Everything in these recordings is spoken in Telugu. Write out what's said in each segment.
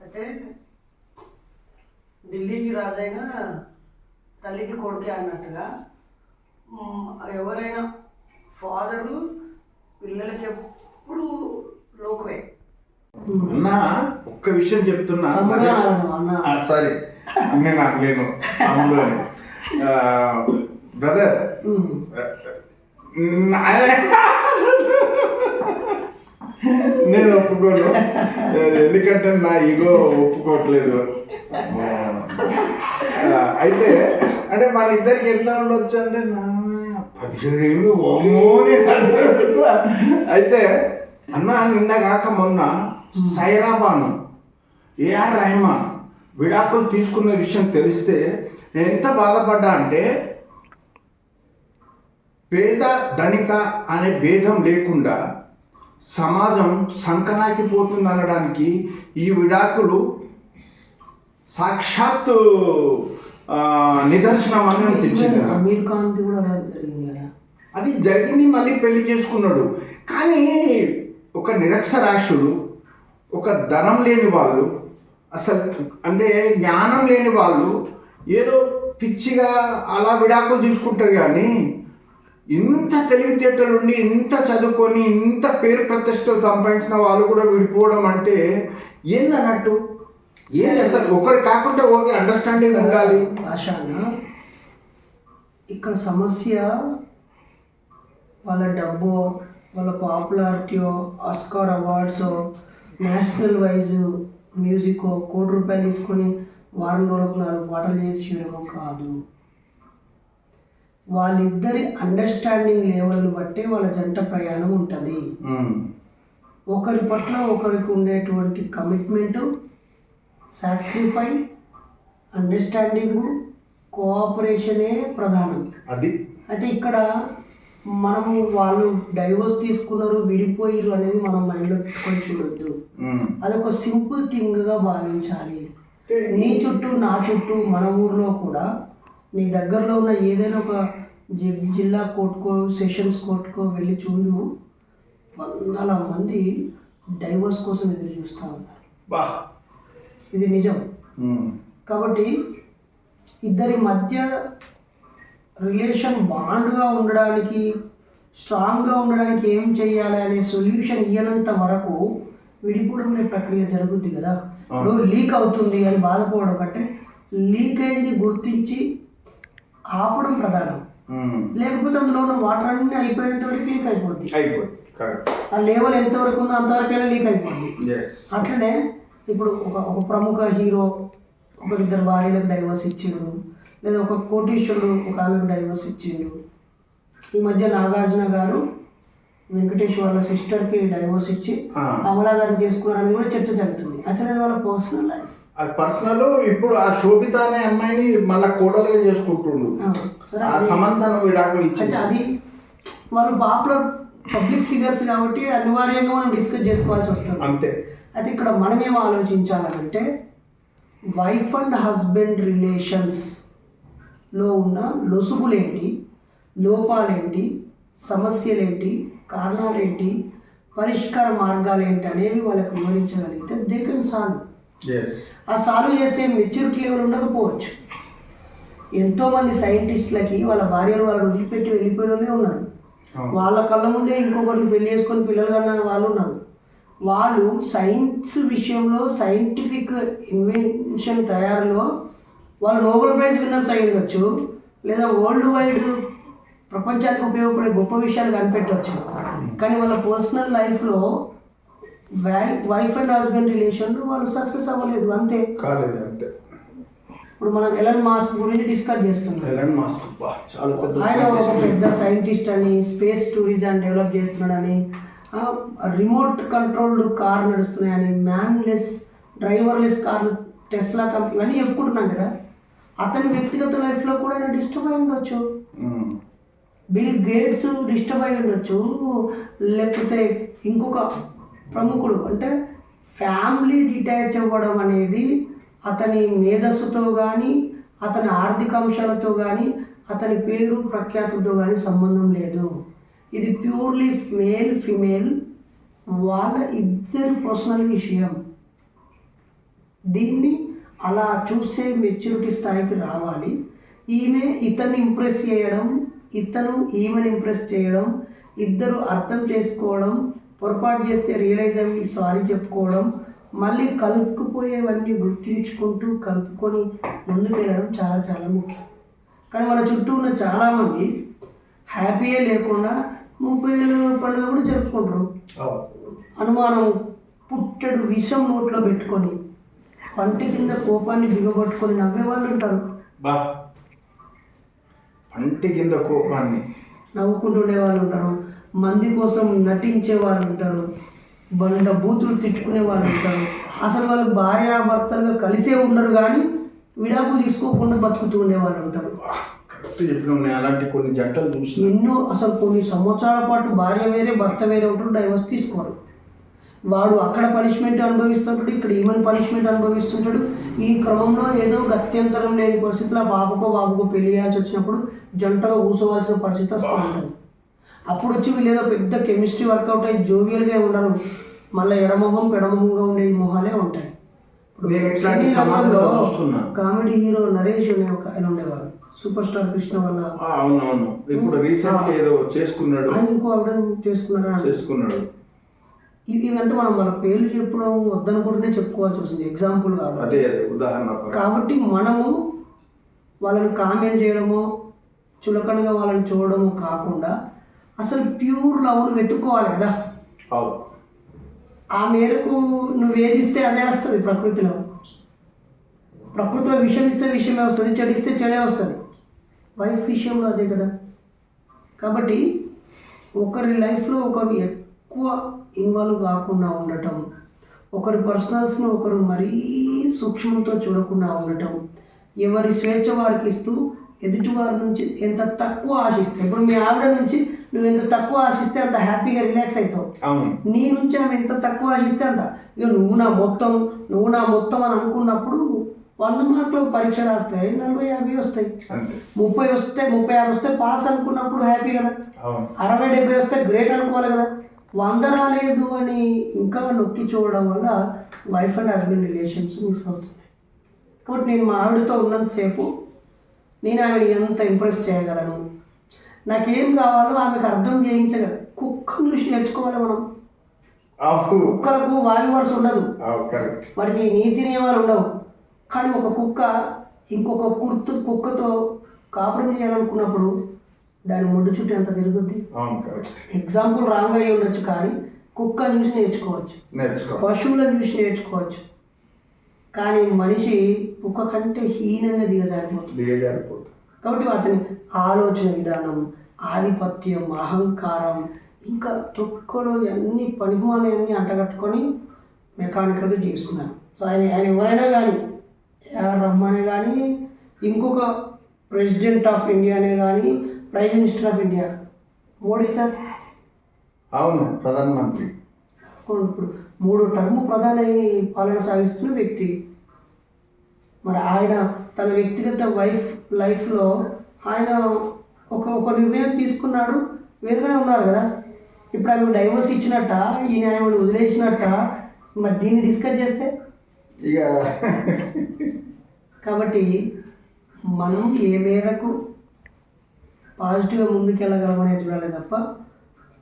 అయితే ఢిల్లీకి రాజైన తల్లికి కొడుకే అన్నట్టుగా ఎవరైనా ఫాదరు పిల్లలకి ఎప్పుడు లోకువే. అన్నా ఒక్క విషయం చెప్తున్నా. అన్న. సరే. నేను నాకు లేను బ్రదర్. నేను ఒప్పుకోను. ఎందుకంటే నా ఈగో ఒప్పుకోవట్లేదు అయితే అంటే మన ఇద్దరికి ఎంత ఉండొచ్చు అంటే నా పదిహేడు ఏళ్ళు ఓమోని అయితే అన్న నిన్న కాక మొన్న సైరాబాను ఏఆర్ రెహమాన్ విడాకులు తీసుకున్న విషయం తెలిస్తే నేను ఎంత బాధపడ్డా అంటే పేద ధనిక అనే భేదం లేకుండా సమాజం సంకనాకి పోతుంది అనడానికి ఈ విడాకులు సాక్షాత్తు నిదర్శనం అని అనిపించింది నాకు. అమీర్ ఖాన్ది కూడా అది జరిగింది మళ్ళీ పెళ్ళి చేసుకున్నాడు కానీ ఒక నిరక్షరాస్యుడు ఒక ధనం లేని వాళ్ళు అసలు అంటే జ్ఞానం లేని వాళ్ళు ఏదో పిచ్చిగా అలా విడాకులు తీసుకుంటారు కానీ ఇంత తెలివితేటలు ఉండి ఇంత చదువుకొని ఇంత పేరు ప్రతిష్టలు సంపాదించిన వాళ్ళు కూడా విడిపోవడం అంటే ఏందన్నట్టు? ఏంది అసలు ఒకరు కాకుండా ఒకరి అండర్స్టాండింగ్ ఉండాలి? భాష ఇక్కడ సమస్య వాళ్ళ డబ్బు వాళ్ళ పాపులారిటీయో Oscar awards national wise music కోటి రూపాయలు తీసుకొని వారం రోజులకు నాలుగు పాటలు చేసి చేయడమో కాదు. వాళ్ళిద్దరి అండర్స్టాండింగ్ లెవెల్ని బట్టి వాళ్ళ జంట ప్రయాణం ఉంటుంది. ఒకరి పట్ల ఒకరికి ఉండేటువంటి కమిట్మెంటు సాక్రిఫై అండర్స్టాండింగు కోఆపరేషనే ప్రధానం. అది. అయితే ఇక్కడ మనము వాళ్ళు డైవర్స్ తీసుకున్నారు విడిపోయారు అనేది మనం మైండ్లో పెట్టుకొని చూడొద్దు. అదొక సింపుల్ థింగ్గా భావించాలి. నీ చుట్టూ నా చుట్టూ మన ఊర్లో కూడా నీ దగ్గరలో ఉన్న ఏదైనా ఒక జి- జిల్లా కోర్టుకో సెషన్స్ కోర్టుకో వెళ్ళి చూడు. వందల మంది డైవర్స్ కోసం ఎదురు చూస్తూ ఉన్నారు. బా. ఇది నిజం. కాబట్టి ఇద్దరి మధ్య రిలేషన్ బాండ్గా ఉండడానికి స్ట్రాంగ్గా ఉండడానికి ఏం చేయాలి అనే సొల్యూషన్ ఇయ్యనంత వరకు విడిపోవడం అనే ప్రక్రియ జరుగుద్ది కదా. ఇప్పుడు లీక్ అవుతుంది అని బాధపోవడం కంటే లీకేజ్ని గుర్తించి ఆపడం ప్రధానం. లేకపోతే అందులో ఉన్న వాటర్ అన్నీ అయిపోయేంత వరకు లీక్ అయిపోద్ది. కరెక్ట్ ఆ లెవెల్ ఎంతవరకు ఉందో అంతవరకైనా లీక్ అయిపోద్ది. అట్లనే ఇప్పుడు ఒక ఒక ప్రముఖ హీరో ఒకరిద్దరు భార్యలకు డైవర్స్ ఇచ్చిండు లేదా ఒక కోటీశ్వరుడు ఒక ఆమెకు డైవర్స్ ఇచ్చిండు. ఈ మధ్య నాగార్జున గారు వెంకటేష్ వాళ్ళ సిస్టర్కి డైవర్స్ ఇచ్చి. అమలా గారిని చేసుకున్నారని కూడా చర్చ జరుగుతుంది. అసలు వాళ్ళ పర్సనల్ లైఫ్ అది పర్సనల్ ఇప్పుడు ఆ శోభిత అనే అమ్మాయిని మళ్ళా కోడలుగా చేసుకుంటుండు. ఆ సమంతను విడాకులు అంటే ఇచ్చేసి. అది వాళ్ళు పాపులర్ పబ్లిక్ ఫిగర్స్ కాబట్టి అనివార్యంగా మనం డిస్కస్ చేసుకోవాల్సి వస్తుంది. అంతే. అయితే ఇక్కడ మనం ఏం ఆలోచించాలంటే వైఫ్ అండ్ హస్బెండ్ రిలేషన్స్లో ఉన్న లొసుగులేంటి లోపాలేంటి సమస్యలేంటి కారణాలేంటి పరిష్కార మార్గాలు ఏంటి అనేవి వాళ్ళకి వివరించగలిగితే దే కెన్ సాల్వ్ ఆ సాల్వ్ చేసే మెచ్యూరిటీ లెవెల్ ఉండకపోవచ్చు. ఎంతోమంది సైంటిస్టులకి వాళ్ళ భార్యలు వాళ్ళని వదిలిపెట్టి వెళ్ళిపోయిన వాళ్ళే ఉన్నారు వాళ్ళ కళ్ళ ముందే ఇంకొకరిని పెళ్ళి చేసుకొని పిల్లలు కన్నా వాళ్ళు ఉన్నారు. వాళ్ళు సైన్స్ విషయంలో సైంటిఫిక్ ఇన్వెన్షన్ తయారులో వాళ్ళు నోబెల్ ప్రైజ్ విన్నర్స్ అయి ఉండొచ్చు లేదా వరల్డ్ వైడ్ ప్రపంచానికి ఉపయోగపడే గొప్ప విషయాలు కనిపెట్టవచ్చు కానీ వాళ్ళ పర్సనల్ లైఫ్లో వైఫ్ అండ్ హస్బెండ్ రిలేషన్లో వాళ్ళు సక్సెస్ అవ్వలేదు అంతే. కాలేదు అంతే. ఇప్పుడు మనం ఎలన్ మాస్క్ గురించి డిస్కస్ చేస్తున్నాం. ఎలన్ మాస్క్ చాలా పెద్ద ఆయన ఒక. పెద్ద సైంటిస్ట్ అని స్పేస్ టూరిజం డెవలప్ చేస్తున్నాడని remote controlled car నడుస్తున్నాయని manless driverless car Tesla company అని చెప్పుకుంటున్నాం కదా. అతని వ్యక్తిగత లైఫ్లో కూడా ఆయన డిస్టర్బ్ అయి ఉండొచ్చు. బిల్ గేట్స్ డిస్టర్బ్ అయి ఉండొచ్చు. లేకపోతే ఇంకొక ప్రముఖుడు. అంటే ఫ్యామిలీ డిటాచ్ అవ్వడం అనేది అతని మేధస్సుతో కానీ అతని ఆర్థిక అంశాలతో కానీ అతని పేరు ప్రఖ్యాతులతో కానీ సంబంధం లేదు. ఇది ప్యూర్లీ మేల్ ఫిమేల్ వాళ్ళ ఇద్దరి పర్సనల్ విషయం. దీన్ని అలా చూసే మెచ్యూరిటీ స్థాయికి రావాలి. ఈమె ఇతన్ని ఇంప్రెస్ చేయడం ఇతను ఈమెను ఇంప్రెస్ చేయడం ఇద్దరు అర్థం చేసుకోవడం పొరపాటు చేస్తే రియలైజ్ అయ్యి సారీ చెప్పుకోవడం మళ్ళీ కలుపుకుపోయేవన్నీ గుర్తించుకుంటూ కలుపుకొని ముందుకెళ్ళడం చాలా చాలా ముఖ్యం. కానీ మన చుట్టూ ఉన్న చాలామంది హ్యాపీయే లేకుండా ముప్పై ఏళ్ళ పండుగ కూడా జరుపుకుంటారు. అనుమానం పుట్టెడు విషం నోట్లో పెట్టుకొని పంటి కింద కోపాన్ని బిగబట్టుకొని నవ్వే వాళ్ళు ఉంటారు. బా. పంటి కింద కోపాన్ని. నవ్వుకుంటుండే వాళ్ళు ఉంటారు. మంది కోసం నటించే వాళ్ళు ఉంటారు. బండ బూతులు తిట్టుకునే వాళ్ళు ఉంటారు. అసలు వాళ్ళు భార్యాభర్తలుగా కలిసే ఉండరు కానీ విడాకులు తీసుకోకుండా బతుకుతూ ఉండే వాళ్ళు ఉంటారు అలాంటి కొన్ని జంటలు చూసిన. ఎన్నో అసలు కొన్ని సంవత్సరాల పాటు భార్య వేరే భర్త వేరే ఉంటారు డైవర్స్ తీసుకోరు. వాడు అక్కడ పనిష్మెంట్ అనుభవిస్తుంటాడు ఇక్కడ ఈమెన్ పనిష్మెంట్ అనుభవిస్తుంటాడు. ఈ క్రమంలో ఏదో గత్యంతరం లేని పరిస్థితుల్లో ఆ పాపకో బాబుకో పెళ్ళి చేయాల్సి వచ్చినప్పుడు జంటగా కూర్చోవలసిన పరిస్థితి వస్తూ ఉంటుంది. అప్పుడు వచ్చి వీళ్ళు ఏదో పెద్ద కెమిస్ట్రీ వర్కౌట్ అయ్యి జోవియల్గా ఉండరు మళ్ళీ ఎడమొహం పెడమొహంగా ఉండే మొహాలే ఉంటాయి. కామెడీ హీరో నరేష్ అనే ఒక ఆయన ఉండేవారు. సూపర్ స్టార్ కృష్ణ వల్ల. అవునవును. ఇప్పుడు రీసెంట్ ఏదో చేసుకున్నాడు. ఆయన ఇంకో ఆవిడ చేసుకున్నారా చేసుకున్నాడు. ఇవి ఇవంటే మనం వాళ్ళ పేర్లు చెప్పడం వద్దనుకుంటేనే చెప్పుకోవాల్సి వస్తుంది. ఎగ్జాంపుల్ అదే అదే. ఉదాహరణ. కాబట్టి మనము వాళ్ళని కామెంట్ చేయడమో చులకనగా వాళ్ళని చూడడము కాకుండా అసలు ప్యూర్ లవ్ను వెతుక్కోవాలి కదా? అవును. ఆ మేరకు నువ్వు ఏదిస్తే అదే వస్తుంది ప్రకృతిలో. ప్రకృతిలో విషయం ఇస్తే విషయమే వస్తుంది చెడిస్తే చెడే వస్తుంది. వైఫ్ విషయంలో అదే కదా? కాబట్టి ఒకరి లైఫ్లో ఒకరు ఎక్కువ ఇన్వాల్వ్ కాకుండా ఉండటం ఒకరి పర్సనల్స్ని ఒకరు మరీ సూక్ష్మంతో చూడకుండా ఉండటం ఎవరి స్వేచ్ఛ వారికి ఇస్తూ ఎదుటి వారి నుంచి ఎంత తక్కువ ఆశిస్తే ఇప్పుడు మీ ఆవిడ నుంచి నువ్వు ఎంత తక్కువ ఆశిస్తే అంత హ్యాపీగా రిలాక్స్ అవుతావు. నీ నుంచి ఆమె ఎంత తక్కువ ఆశిస్తే అంత. ఇక నువ్వు నా మొత్తం నువ్వు నా మొత్తం అని అనుకున్నప్పుడు వంద మార్కులు పరీక్ష రాస్తాయి నలభై యాభై వస్తాయి. ముప్పై వస్తే ముప్పై ఆరు వస్తే పాస్ అనుకున్నప్పుడు హ్యాపీ కదా. అరవై డెబ్బై వస్తే గ్రేట్ అనుకోవాలి కదా. వంద రాలేదు అని ఇంకా నొక్కి చూడడం వల్ల wife and husband relations miss అవుతున్నాయి. కాబట్టి నేను మా ఆవిడతో ఉన్నంతసేపు నేను ఆమెను ఎంత ఇంప్రెస్ చేయగలను? నాకేం కావాలో ఆమెకు అర్థం చేయించగలను కుక్కను చూసి నేర్చుకోవాలి మనం. కుక్కలకు వాయు వరుస ఉండదు. వాటికి నీతి నియమాలు ఉండవు. కానీ ఒక కుక్క ఇంకొక కుర్తు కుక్కతో కాపురం చేయాలనుకున్నప్పుడు దాని ముడ్డు చుట్టూ ఎంత తిరుగుద్ది? ఎగ్జాంపుల్ రాంగ్ అయ్యి ఉండొచ్చు కానీ కుక్కను చూసి నేర్చుకోవచ్చు. నేర్చుకో పశువులను చూసి నేర్చుకోవచ్చు. కానీ మనిషి కుక్క కంటే హీనంగా దిగజారిపోతుంది. దిగజారిపోతుంది. కాబట్టి అతని ఆలోచన విధానం ఆధిపత్యం అహంకారం ఇంకా తొక్కలో అన్ని పనిమాలన్నీ అంటగట్టుకొని మెకానికల్గా జీవిస్తున్నారు. సో ఆయన ఆయన ఎవరైనా కానీ ఏఆర్ రహమానే కానీ ఇంకొక ప్రెసిడెంట్ ఆఫ్ ఇండియానే కానీ prime minister of India Modi sir? అవును ప్రధానమంత్రి ఇప్పుడు మూడో టర్మ్ ప్రధాని పాలన సాగిస్తున్న వ్యక్తి. మరి ఆయన తన వ్యక్తిగత వైఫ్ లైఫ్లో ఆయన ఒక ఒక నిర్ణయం తీసుకున్నాడు. వేరుగానే ఉన్నారు కదా? ఇప్పుడు ఆమె డైవర్స్ ఇచ్చినట్ట? ఈయన ఆమెను వదిలేసినట్ట? మరి దీన్ని డిస్కస్ చేస్తే? ఇక కాబట్టి మనం ఏ మేరకు పాజిటివ్గా ముందుకెళ్ళగలమనే చూడాలి తప్ప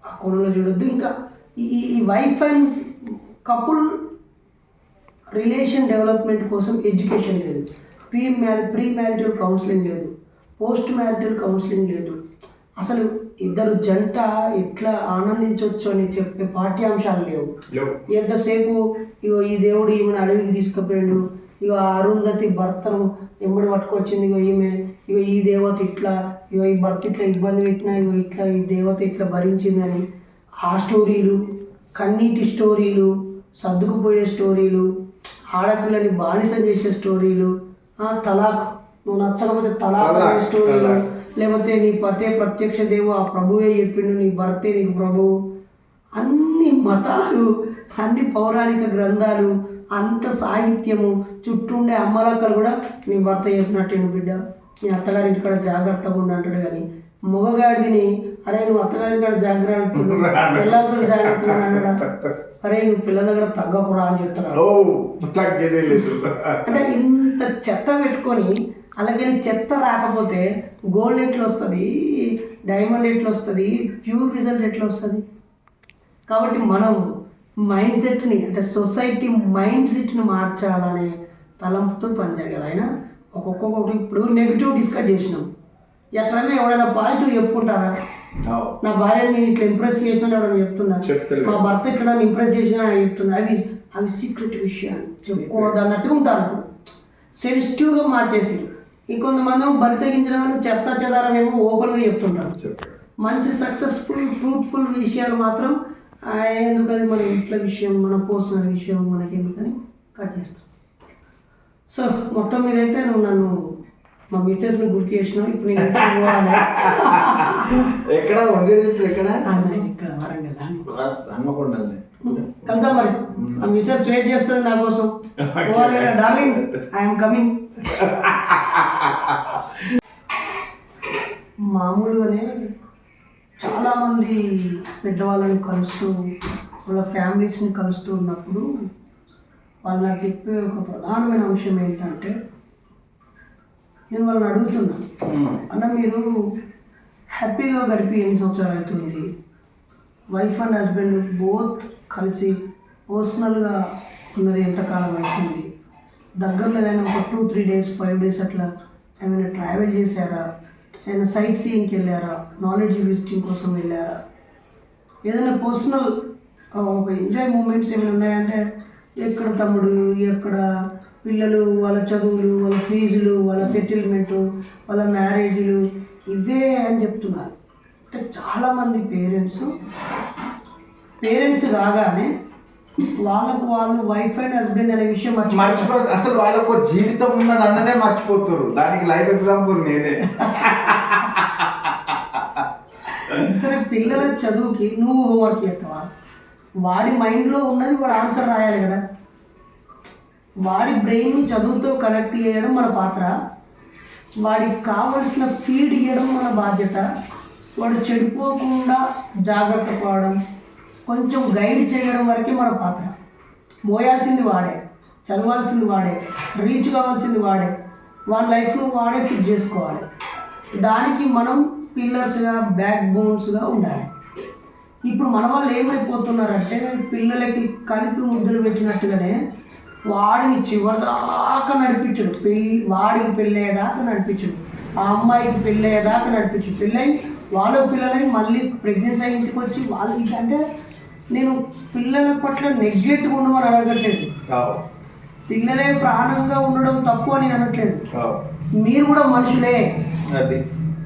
ఆ కోణంలో చూడొద్దు. ఇంకా ఈ ఈ wife and couple relation development కోసం ఎడ్యుకేషన్ లేదు. Pre marry pre marital counselling లేదు. పోస్ట్ మ్యారిటల్ కౌన్సిలింగ్ లేదు. అసలు ఇద్దరు జంట ఎట్లా ఆనందించవచ్చు అని చెప్పే పాఠ్యాంశాలు లేవు. ఎంతసేపు ఇగో ఈ దేవుడు ఈమెను అడవికి తీసుకుపోయాడు ఇగో ఆ అరుంధతి భర్తను ఎమ్మడి పట్టుకొచ్చింది ఇగో ఈమె ఇగో ఈ దేవత ఇట్లా ఇగో ఈ భర్త ఇట్లా ఇబ్బంది పెట్టినా ఇగో ఇట్లా ఈ దేవత ఇట్లా భరించిందని ఆ స్టోరీలు కన్నీటి స్టోరీలు సర్దుకుపోయే స్టోరీలు ఆడపిల్లని బానిస చేసే స్టోరీలు తలాక్. నువ్వు నచ్చకపోతే తలాక్ అనే స్టోరీలు. లేకపోతే నీ పతే ప్రత్యక్ష దేవు ఆ ప్రభువే చెప్పిండు నీ భర్తే నీకు ప్రభువు అన్ని మతాలు అన్ని పౌరాణిక గ్రంథాలు అంత సాహిత్యము చుట్టూ ఉండే అమ్మలక్కలు కూడా నీ భర్త చెప్పినట్టు బిడ్డ? నీ అత్తగారి ఇంటికాడ జాగ్రత్తగా ఉండి అంటాడు కానీ మొగగాడిని అరే నువ్వు అత్తగారి కాడ జాగ్రత్త పిల్లలతో జాగ్రత్త అన్నాడా అరే నువ్వు పిల్లల దగ్గర తగ్గకురా అని లేదు. అంటే ఇంత చెత్త పెట్టుకొని అలాగే చెత్త రాకపోతే గోల్డ్ ఎట్లా వస్తుంది డైమండ్ ఎట్లా వస్తుంది ప్యూర్ రిజల్ట్ ఎట్లా వస్తుంది. కాబట్టి మనం మైండ్ సెట్ని అంటే సొసైటీ మైండ్ సెట్ని మార్చాలనే తలంపుతో పనిచేయాలి. ఆయన ఒక్కొక్కటి ఇప్పుడు నెగిటివ్ డిస్కస్ చేసినాం. ఎక్కడైనా ఎవరైనా పాజిటివ్ చెప్పుకుంటారా? నా భార్యని ఇట్లా ఇంప్రెస్ చేసిన ఎవరైనా చెప్తున్నా. మా భర్త ఇట్లా నన్ను ఇంప్రెస్ చేసిన చెప్తున్నా? అవి అవి సీక్రెట్ విషయాలు. చెప్పుకోవద్దు ఉంటారు. సెన్సిటివ్గా మార్చేసి ఇంకొంతమంది బరి తెగించిన వాళ్ళు చెత్త చెదారమేమో ఓపెన్గా చెప్తుంటారు. మంచి సక్సెస్ఫుల్ ఫ్రూట్ఫుల్ విషయాలు మాత్రం ఆ, ఎందుకు అది మన ఇంట్లో విషయం మన పర్సనల్ విషయం మనకి ఎందుకని కట్ చేస్తాం సో మొత్తం మీద అయితే నువ్వు నన్ను మా మిస్సెస్ని గుర్తు చేసినావు. ఇప్పుడు నేను ఎక్కడ ఉండేది ఇప్పుడు ఎక్కడ? ఇక్కడ వరంగల్ అని. కలుద్దాం మరి ఆ మిస్సెస్ వెయిట్ చేస్తుంది నా కోసం. డార్లింగ్ ఐఎమ్ కమింగ్ మామూలుగానే చాలామంది పెద్దవాళ్ళని కలుస్తూ వాళ్ళ ఫ్యామిలీస్ని కలుస్తూ ఉన్నప్పుడు వాళ్ళు నాకు చెప్పే ఒక ప్రధానమైన అంశం ఏంటంటే నేను వాళ్ళని అడుగుతున్నా. అన్న మీరు హ్యాపీగా గడిపి ఎన్ని సంవత్సరాలు అవుతుంది? వైఫ్ అండ్ హస్బెండ్ బోత్ కలిసి పర్సనల్గా ఉన్నది ఎంతకాలం అవుతుంది దగ్గరలో ఏదైనా ఒక two three days five days అట్లా ఏమైనా ట్రావెల్ చేశారా? ఏమైనా సైట్ సీయింగ్కి వెళ్ళారా? నాలెడ్జ్ విజిటింగ్ కోసం వెళ్ళారా? ఏదైనా పర్సనల్ ఒక ఎంజాయ్ మూమెంట్స్ ఏమైనా ఉన్నాయంటే ఎక్కడ తమ్ముడు ఎక్కడ పిల్లలు వాళ్ళ చదువులు వాళ్ళ ఫీజులు వాళ్ళ సెటిల్మెంటు వాళ్ళ మ్యారేజ్లు ఇవే అని చెప్తున్నారు. అంటే చాలామంది పేరెంట్స్ పేరెంట్స్ రాగానే వాళ్ళకు వాళ్ళు వైఫ్ అండ్ హస్బెండ్ అనే విషయం మర్చిపో అసలు వాళ్ళకు జీవితం ఉన్నది అన్నదే మర్చిపోతారు. దానికి లైవ్ ఎగ్జాంపుల్ నేనే. సరే పిల్లల చదువుకి నువ్వు హోంవర్క్ చేస్తావా? వాడి మైండ్లో ఉన్నది వాడు ఆన్సర్ రాయాలి కదా. వాడి బ్రెయిన్ని చదువుతో కనెక్ట్ చేయడం మన పాత్ర. వాడికి కావలసిన ఫీడ్ ఇవ్వడం మన బాధ్యత. వాడు చెడిపోకుండా జాగ్రత్త పడడం. కొంచెం గైడ్ చేయడం వరకే మన పాత్ర. మోయాల్సింది వాడే చదవాల్సింది వాడే రీచ్ కావాల్సింది వాడే. వాడి లైఫ్లో వాడే సెట్ చేసుకోవాలి. దానికి మనం పిల్లర్స్గా బ్యాక్ బోన్స్గా ఉండాలి. ఇప్పుడు మన వాళ్ళు ఏమైపోతున్నారంటే పిల్లలకి కలిపి ముద్దులు పెట్టినట్టుగానే వాడిని చివరిదాకా నడిపించడు. పెళ్ళి వాడికి పెళ్ళయ్యేదాకా నడిపించడు. ఆ అమ్మాయికి పెళ్ళయ్యేదాకా నడిపించడు. పెళ్ళయి వాళ్ళ పిల్లలై మళ్ళీ ప్రెగ్నెన్సీ ఇంటికి వచ్చి వాళ్ళు అంటే నేను పిల్లల పట్ల నెగ్లెక్ట్ ఉండమని అడగట్లేదు పిల్లలే ప్రాణంగా ఉండడం తప్పు అని అనట్లేదు. మీరు కూడా మనుషులే.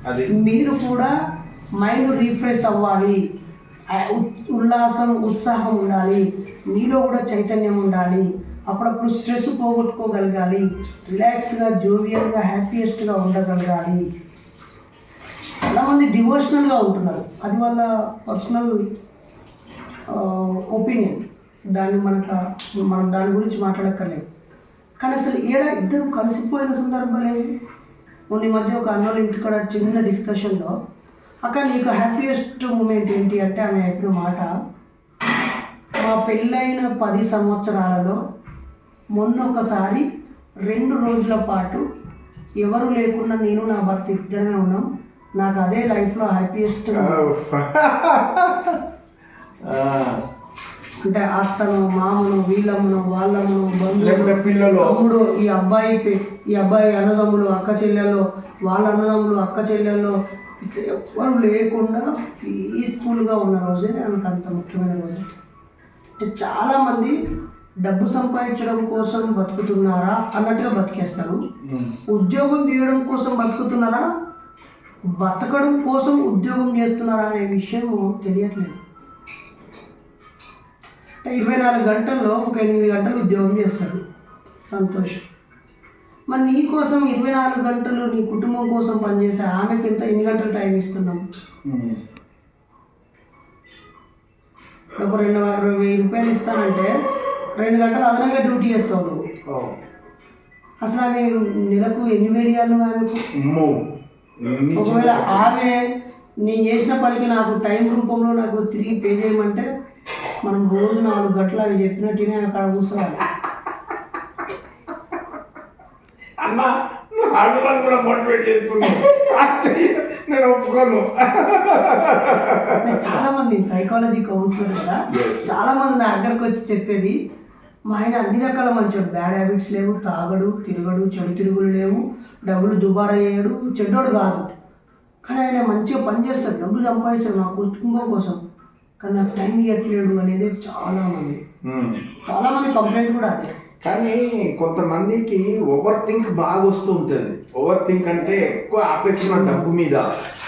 అది మీరు కూడా మైండ్ రీఫ్రెష్ అవ్వాలి. ఉల్లాసం ఉత్సాహం ఉండాలి. మీలో కూడా చైతన్యం ఉండాలి. అప్పుడప్పుడు స్ట్రెస్ పోగొట్టుకోగలగాలి. రిలాక్స్గా జోవియల్గా హ్యాపీయెస్ట్గా ఉండగలగాలి. చాలామంది డివోషనల్గా ఉంటున్నారు. అది వాళ్ళ పర్సనల్ ఒపీనియన్ దాన్ని మనకు మనం దాని గురించి మాట్లాడక్కర్లేదు. కానీ అసలు ఏడా ఇద్దరు కలిసిపోయిన సందర్భాలు మొన్న మధ్య ఒక అన్నోళ్ళ ఇంటికాడ చిన్న డిస్కషన్లో అక్క నీకు హ్యాపీయెస్ట్ మూమెంట్ ఏంటి? అంటే ఆమె చెప్పిన మాట మా పెళ్ళైన పది సంవత్సరాలలో మొన్న ఒకసారి రెండు రోజుల పాటు ఎవరు లేకుండా నేను నా భర్త ఇద్దరమే ఉన్నాం. నాకు అదే లైఫ్లో హ్యాపీయెస్ట్ అంటే అత్తను మామను వీళ్ళమ్మను వాళ్ళమ్మను బంధువులు పిల్లలు. తమ్ముడు ఈ అబ్బాయి ఈ అబ్బాయి అన్నదమ్ములు అక్క చెల్లెళ్ళు వాళ్ళ అన్నదమ్ములు అక్క చెల్లెళ్ళు ఇట్లా ఎవ్వరు లేకుండా పీస్ఫుల్గా ఉన్న రోజే నాకు అంత ముఖ్యమైన రోజు. అంటే చాలామంది డబ్బు సంపాదించడం కోసం బతుకుతున్నారా అన్నట్టుగా బతికేస్తారు. ఉద్యోగం చేయడం కోసం బతుకుతున్నారా? బతకడం కోసం ఉద్యోగం చేస్తున్నారా అనే విషయం తెలియట్లేదు. అంటే ఇరవై నాలుగు గంటల్లో ఒక ఎనిమిది గంటలు ఉద్యోగం చేస్తాడు. సంతోషం. మరి నీ కోసం ఇరవై నాలుగు గంటలు నీ కుటుంబం కోసం పనిచేసే ఆమెకి ఎంత ఎన్ని గంటలు టైం ఇస్తున్నాం? ఒక రెండు వెయ్యి రూపాయలు ఇస్తానంటే రెండు గంటలు అదనంగా డ్యూటీ చేస్తావు నువ్వు. అసలు ఆమె నెలకు ఎన్ని వేలు నువ్వు ఆమెకు ఒకవేళ ఆమె నేను చేసిన పనికి నాకు టైం రూపంలో నాకు తిరిగి పే చేయమంటే మనం రోజు నాలుగు గంటలు అవి చెప్పినట్టునే అక్కడ కూర్చోవాలి. అన్న కూడా మోటివేట్ చేస్తున్నావు. నేను ఒప్పుకోను. నేను చాలా మంది సైకాలజీ కౌన్సిలర్ కదా. చాలా మంది నా దగ్గరకు వచ్చి చెప్పేది మా ఆయన అన్ని రకాల మంచోడు. బ్యాడ్ హ్యాబిట్స్ లేవు తాగడు తిరగడు చెడు తిరుగులు లేవు డబ్బులు దుబారా చేయడు చెడ్డోడు కాదు. కానీ ఆయన మంచిగా పని చేస్తాడు డబ్బులు సంపాదిస్తాడు నా కుటుంబం కోసం. కానీ నాకు టైం ఇవ్వట్లేడు అనేది చాలా మంది. చాలా మంది కంప్లైంట్ కూడా అదే. కానీ కొంతమందికి ఓవర్ థింక్ బాగా వస్తూ ఉంటుంది. ఓవర్ థింక్ అంటే ఎక్కువ ఆపేక్షణ డబ్బు మీద.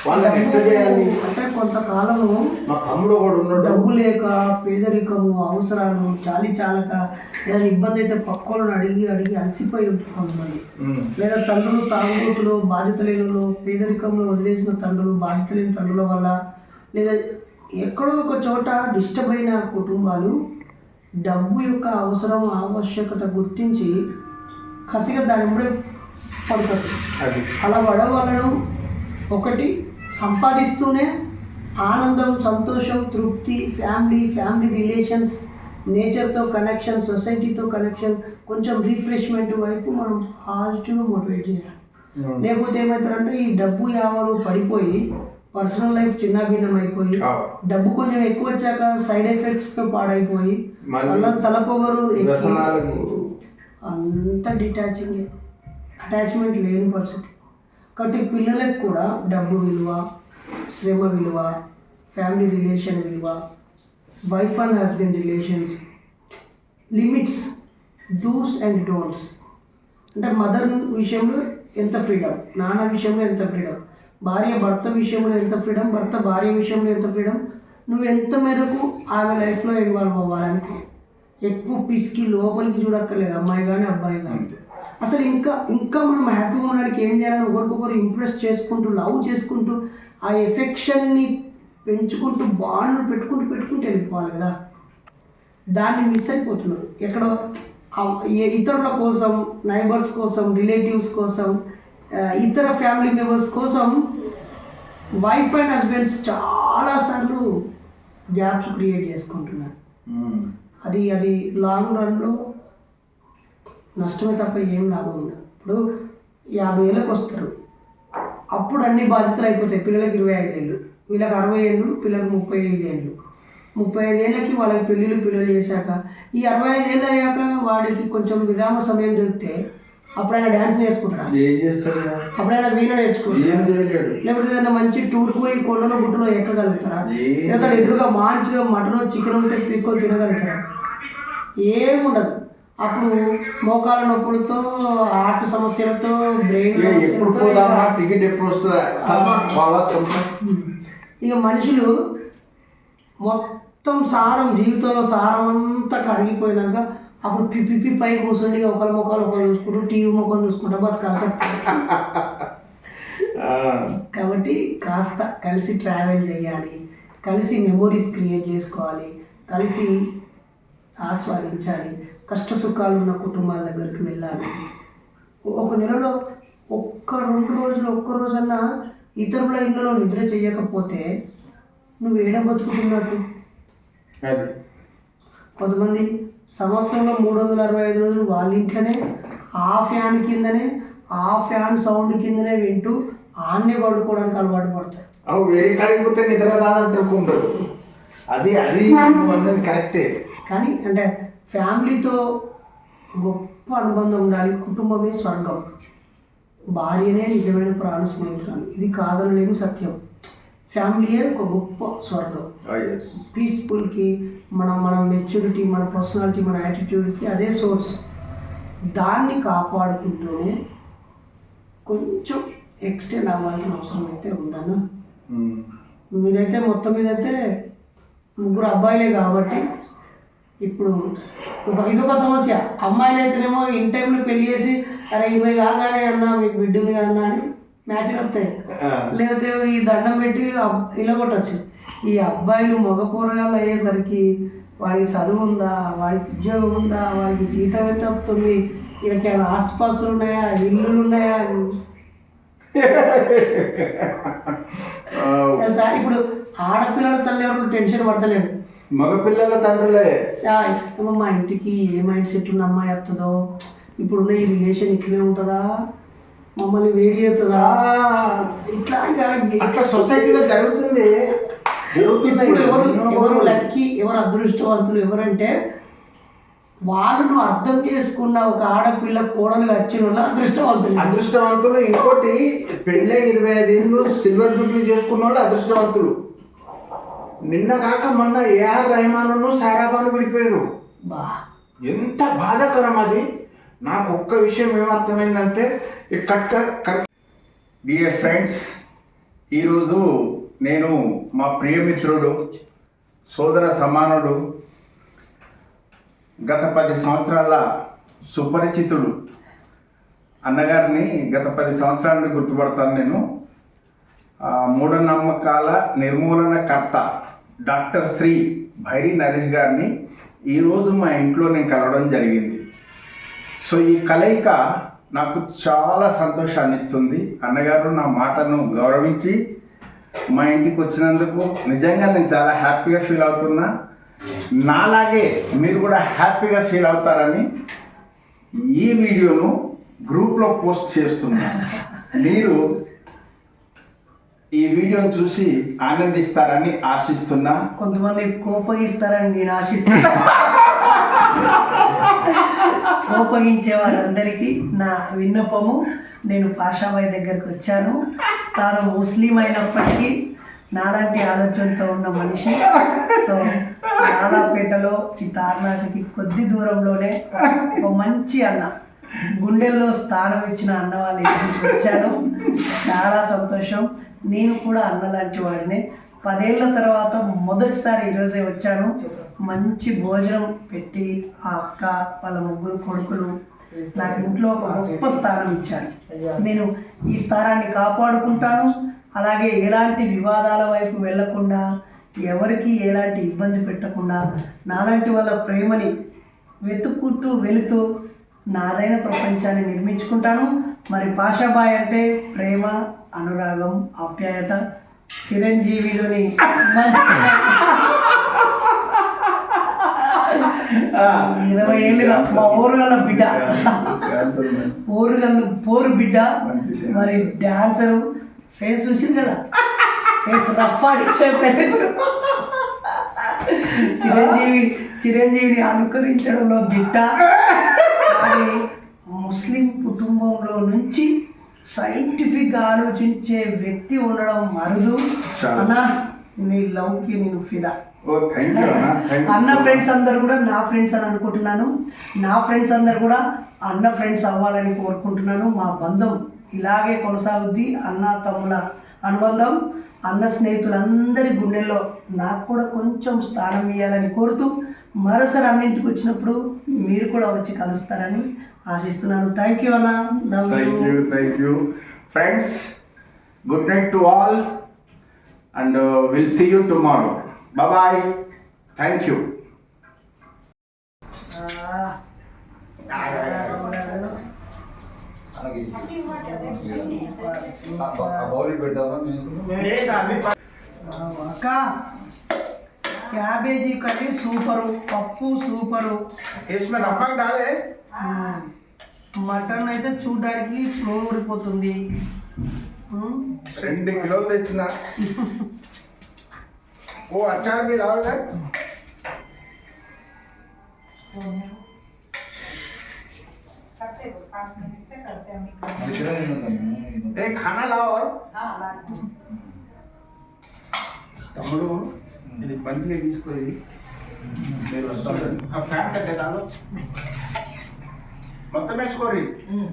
వాళ్ళని ఎంత చేయాలి? అంటే కొంతకాలము మా తమ్ముడు కూడా ఉన్నాడు. డబ్బు లేక పేదరికము అవసరాలు చాలి చాలక ఏదైనా ఇబ్బంది అయితే పక్కలను అడిగి అడిగి అలసిపోయి ఉంటుంది. లేదా తండ్రులు తాగుబోతులు బాధ్యత లేనులు పేదరికంలో వదిలేసిన తండ్రులు బాధ్యత లేని తండ్రుల వల్ల లేదా ఎక్కడో ఒక చోట డిస్టర్బ్ అయిన కుటుంబాలు డబ్బు యొక్క అవసరం ఆవశ్యకత గుర్తించి కసిగా దాని ముడే పడుతుంది అలా పడవలను ఒకటి సంపాదిస్తూనే ఆనందం సంతోషం తృప్తి ఫ్యామిలీ ఫ్యామిలీ రిలేషన్స్ నేచర్తో కనెక్షన్ సొసైటీతో కనెక్షన్ కొంచెం రిఫ్రెష్మెంట్ వైపు మనం పాజిటివ్గా మోటివేట్ చేయాలి. లేకపోతే ఏమవుతారంటే ఈ డబ్బు యావలు పడిపోయి పర్సనల్ లైఫ్ చిన్న భిన్నం అయిపోయి. డబ్బు కొంచెం ఎక్కువ వచ్చాక సైడ్ ఎఫెక్ట్స్తో పాడైపోయి మళ్ళీ మళ్ళీ తలపొగరు ఎక్కువ. వ్యసనాలకు అంత డిటాచింగ్. అటాచ్మెంట్ లేని పరిస్థితి. కాబట్టి పిల్లలకు కూడా డబ్బు విలువ శ్రమ విలువ ఫ్యామిలీ రిలేషన్ విలువ wife and husband relations limits do's and don'ts. అంటే మదర్ విషయంలో ఎంత ఫ్రీడమ్ నాన్న విషయంలో ఎంత ఫ్రీడమ్? భార్య భర్త విషయంలో ఎంత ఫ్రీడమ్ భర్త భార్య విషయంలో ఎంత ఫ్రీడమ్ నువ్వు ఎంత మేరకు ఆమె లైఫ్లో ఇన్వాల్వ్ అవ్వాలంటే ఎక్కువ పిసికి లోపలికి చూడక్కర్లేదు అమ్మాయి కానీ అబ్బాయి కానీ. అసలు ఇంకా ఇంకా మనం హ్యాపీగా ఉండడానికి ఏం చేయాలని ఒకరికొకరు ఇంప్రెస్ చేసుకుంటూ లవ్ చేసుకుంటూ ఆ ఎఫెక్షన్ని పెంచుకుంటూ బాండ్ పెట్టుకుంటూ పెట్టుకుంటూ వెళ్ళిపోవాలి కదా. దాన్ని మిస్ అయిపోతున్నారు. ఎక్కడో ఇతరుల కోసం నైబర్స్ కోసం రిలేటివ్స్ కోసం ఇతర ఫ్యామిలీ మెంబర్స్ కోసం వైఫ్ అండ్ హస్బెండ్స్ చాలాసార్లు గ్యాప్స్ క్రియేట్ చేసుకుంటున్నారు. ఉమ్. అది అది లాంగ్ రన్లో నష్టమే తప్ప ఏం లాభం ఉండదు. ఇప్పుడు యాభై ఏళ్ళకి వస్తారు. అప్పుడు అన్ని బాధ్యతలు అయిపోతాయి. పిల్లలకి ఇరవై ఐదు ఏళ్ళు వీళ్ళకి అరవై ఏళ్ళు పిల్లలకు ముప్పై ఐదు ఏళ్ళు. ముప్పై ఐదు ఏళ్ళకి వాళ్ళకి పెళ్ళిళ్ళు పిల్లలు చేశాక ఈ అరవై ఐదు ఏళ్ళు అయ్యాక వాడికి కొంచెం విరామ సమయం దొరికితే అప్పుడైనా నేర్చుకుంటాడా? ఏం చేస్తాడు అప్పుడైనా వీణ ఏం నేర్చుకుంటాడా చేయలేడు. లేకపోతే ఏదైనా మంచి టూర్కి పోయి కొండలో గుట్టలో ఎక్కగలుగుతారా? లేదా ఎదురుగా మంచిగా మటన్ చికెన్ ఉంటే పీక్కొని తినగలుగుతారా ఏముండదు అప్పుడు మోకాల నొప్పులతో హార్ట్ సమస్యలతో బ్రెయిన్ ఇక ఎప్పుడు పోదామా? టికెట్ ఎప్పుడు వస్తుందా? ఇక మనుషులు మొత్తం సారం జీవితంలో సారం అంతా కరిగిపోయినాక అప్పుడు పిప్పి పై కూర్చొని ఒకరి ముఖాలు ఒకరు చూసుకుంటూ టీవీ ముఖం చూసుకుంటూ బతకాల్సి వస్తుంది. కాబట్టి కాస్త కలిసి ట్రావెల్ చేయాలి కలిసి మెమొరీస్ క్రియేట్ చేసుకోవాలి కలిసి ఆస్వాదించాలి కష్ట సుఖాలు ఉన్న కుటుంబాల దగ్గరికి వెళ్ళాలి. ఒక నెలలో ఒక్క రెండు రోజులు ఒక్క రోజన్నా ఇతరుల ఇళ్ళలో నిద్ర చేయకపోతే నువ్వు ఏడ బతుకుతున్నట్టు అది. కొంతమంది సంవత్సరంలో మూడు వందల అరవై ఐదు రోజులు వాళ్ళ ఇంట్లోనే ఆ ఫ్యాన్ కిందనే ఆ ఫ్యాన్ సౌండ్ కిందనే వింటూ ఆన్నే పడుకోవడానికి అలవాటు పడతారు. అవు వేరే కాడికి పోతే నిద్ర రాదంటే ఉండదు అది అది అన్నది కరెక్టే. కానీ అంటే ఫ్యామిలీతో గొప్ప అనుబంధం ఉండాలి కుటుంబమే స్వర్గం. భార్యనే నిజమైన ప్రాణ స్నేహితురాలు. ఇది కాదనలేని సత్యం. ఫ్యామిలీయే ఒక గొప్ప స్వర్గం పీస్ఫుల్కి మనం మన మెచ్యూరిటీ మన పర్సనాలిటీ మన యాటిట్యూడ్కి అదే సోర్స్ దాన్ని కాపాడుకుంటూనే కొంచెం ఎక్స్టెండ్ అవ్వాల్సిన అవసరం అయితే ఉందన్న. మీరైతే మొత్తం మీద అయితే ముగ్గురు అబ్బాయిలే కాబట్టి ఇప్పుడు ఒక ఇదొక సమస్య. అమ్మాయిలు అయితేనేమో ఇన్ టైంలో పెళ్ళి చేసి అరే ఇరవై కాగానే అన్న మీకు బిడ్డ ఉంది కదా అన్న అని మ్యాచ్లు వస్తాయి లేకపోతే ఈ దండం పెట్టి ఇలా కొట్టచ్చు ఈ అబ్బాయిలు మగ పోరగాళ్ళు అయ్యేసరికి వాడికి చదువు ఉందా వాడికి ఉద్యోగం ఉందా వాడికి జీతం ఎంత వస్తుంది వీళ్ళకి ఏమైనా ఆస్తిపాస్తులు ఉన్నాయా ఇల్లులు ఉన్నాయా? తెలుసా? ఇప్పుడు ఆడపిల్లల తల్లిదండ్రులు టెన్షన్ పడతలేరు మగపిల్లల తండ్రులే. సార్ మా ఇంటికి ఏ మైండ్ సెట్ ఉన్న అమ్మాయి వస్తుందో ఇప్పుడున్న ఈ రిలేషన్ ఇట్లనే ఉంటుందా? మమ్మల్ని వేడి చేస్తుందా? ఇట్లా అట్లా సొసైటీలో జరుగుతుంది. ఇప్పుడు ఎవరు ఎవరు లక్కీ ఎవరు అదృష్టవంతులు ఎవరంటే వాళ్ళను అర్థం చేసుకున్న ఒక ఆడపిల్ల కోడలు వచ్చిన వాళ్ళు అదృష్టవంతులు. అదృష్టవంతులు. ఇంకోటి పెళ్ళై ఇరవై ఐదు ఏళ్ళు సిల్వర్ జూబ్లీ చేసుకున్న వాళ్ళు అదృష్టవంతులు. నిన్న కాక మొన్న ఏఆర్ రెహమాను సారాబాను విడిపోయారు. బా. ఎంత బాధాకరం అది. నాకు ఒక్క విషయం ఏమర్థమైందంటే ఈ కట్ కట్ డియర్ ఫ్రెండ్స్ ఈరోజు నేను మా ప్రియమిత్రుడు సోదర సమానుడు గత పది సంవత్సరాల సుపరిచితుడు అన్నగారిని గత పది సంవత్సరాల నుండి గుర్తుపడతాను నేను. మూఢనమ్మకాల నిర్మూలన కర్త డాక్టర్ శ్రీ భైరి నరేష్ గారిని ఈరోజు మా ఇంట్లో నేను కలవడం జరిగింది. సో ఈ కలయిక నాకు చాలా సంతోషాన్ని ఇస్తుంది అన్నగారు నా మాటను గౌరవించి మా ఇంటికి వచ్చినందుకు నిజంగా నేను చాలా హ్యాపీగా ఫీల్ అవుతున్నా. నాలాగే మీరు కూడా హ్యాపీగా ఫీల్ అవుతారని ఈ వీడియోను గ్రూప్లో పోస్ట్ చేస్తున్నా. మీరు ఈ వీడియోను చూసి ఆనందిస్తారని ఆశిస్తున్నా. కొంతమంది కోపగిస్తారని నేను ఆశిస్తాను కోపగించే వారందరికీ నా విన్నపము. నేను పాషాబాయి దగ్గరికి వచ్చాను. తాను ముస్లిం అయినప్పటికీ నాలాంటి ఆలోచనతో ఉన్న మనిషి. సో నాలాపేటలో ఈ తార్నాకకి కొద్ది దూరంలోనే ఒక మంచి అన్న గుండెల్లో స్థానం ఇచ్చిన అన్న వాళ్ళ ఇంటికి వచ్చాను. చాలా సంతోషం. నేను కూడా అన్న లాంటి వాడినే. పదేళ్ళ తర్వాత మొదటిసారి ఈరోజే వచ్చాను. మంచి భోజనం పెట్టి ఆ అక్క వాళ్ళ ముగ్గురు కొడుకులు నాకు ఇంట్లో ఒక గొప్ప స్థానం ఇచ్చారు. నేను ఈ స్థానాన్ని కాపాడుకుంటాను. అలాగే ఎలాంటి వివాదాల వైపు వెళ్ళకుండా ఎవరికి ఎలాంటి ఇబ్బంది పెట్టకుండా నాలాంటి వాళ్ళ ప్రేమని వెతుక్కుంటూ వెళుతూ నాదైన ప్రపంచాన్ని నిర్మించుకుంటాను. మరి పాషాబాయ్ అంటే ప్రేమ అనురాగం ఆప్యాయత చిరంజీవిలోని మంచి ఇరవై ఏళ్ళుగా మా ఊరుగల్ల బిడ్డ. ఊరుగల్లు పోరు బిడ్డ. మరి డాన్సరు ఫేస్ చూసింది కదా? Face రఫాడిచ్చే face. చిరంజీవి చిరంజీవిని అనుకరించడంలో బిడ్డ. కానీ ముస్లిం కుటుంబంలో నుంచి సైంటిఫిక్ ఆలోచించే వ్యక్తి ఉండడం మరుదు. అన్న నీ లవ్కి నేను ఫిదా. అన్న. ఫ్రెండ్స్ అందరు కూడా నా ఫ్రెండ్స్ అని అనుకుంటున్నాను. నా ఫ్రెండ్స్ అందరు కూడా అన్న ఫ్రెండ్స్ అవ్వాలని కోరుకుంటున్నాను. మా బంధం ఇలాగే కొనసాగుద్ది. అన్న తమ్ముల అనుబంధం అన్న స్నేహితులందరి గుండెల్లో నాకు కూడా కొంచెం స్థానం ఇవ్వాలని కోరుతూ మరోసారి అన్నింటికి వచ్చినప్పుడు మీరు కూడా వచ్చి కలుస్తారని ఆశిస్తున్నాను. థ్యాంక్ యూ అన్న. Thank you thank you friends good night to all and will see you tomorrow bye thank you అక్క క్యాబేజీ కర్రీ సూపరు పప్పు సూపరు. మటన్ అయితే చూడడానికి ఫ్లో ఊడిపోతుంది. రెండు కిలోలు తెచ్చిన. ఓ అచ్చార్ भी लाओगे एक खाना लाओ और తమ్ముడు ఇది మంచిగా తీసుకో ఇది మీరు ఆ ఫ్యాన్ కట్టేదాను మొత్తం వేసుకోరి మ్మ్.